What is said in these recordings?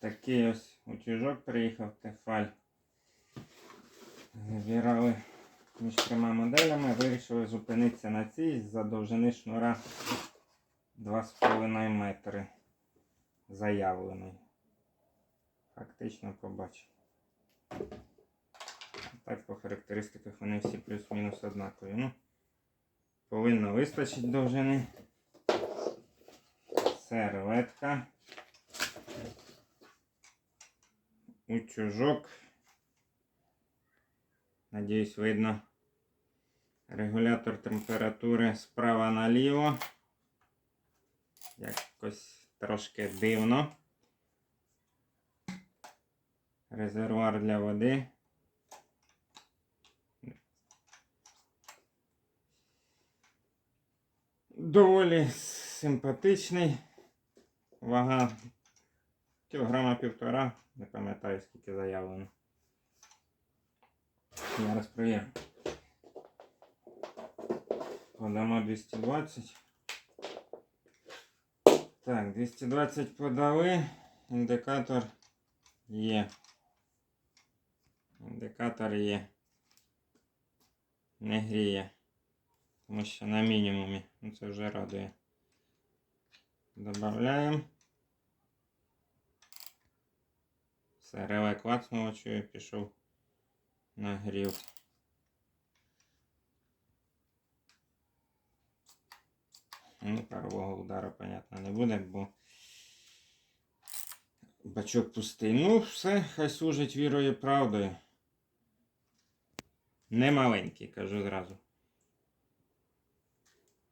Такий ось утюжок приїхав Тефаль. Вибирали між трьома моделями, вирішили зупинитися на цій з-за довжини шнура 2,5 метри заявлений. Фактично побачимо. Так, по характеристиках вони всі плюс-мінус однакові. Ну, повинно вистачити довжини. Серветка. Утюжок. Надіюсь, видно. Регулятор температури справа наліво. Якось трошки дивно. Резервуар для води. Доволі симпатичний. Вага кілограма півтора. Не пам'ятаю скільки заявлено. Зараз провірю. Подамо 220. Так, 220 подали. Індикатор є. Індикатор є. Не гріє. Тому що на мінімумі. Ну це вже радує. Добавляємо. Все, реле клацнуло, чую, пішов нагрів. Ну, парового удару, понятно, не буде, бо бачок пустий. Ну, все, хай служить вірою і правдою. Не маленький, кажу зразу.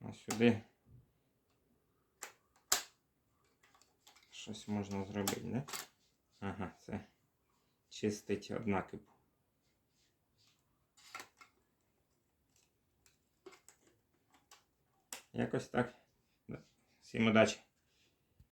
А сюди щось можна зробити, не? Ага, це чистить однакипу. Якось так. Всім удачі!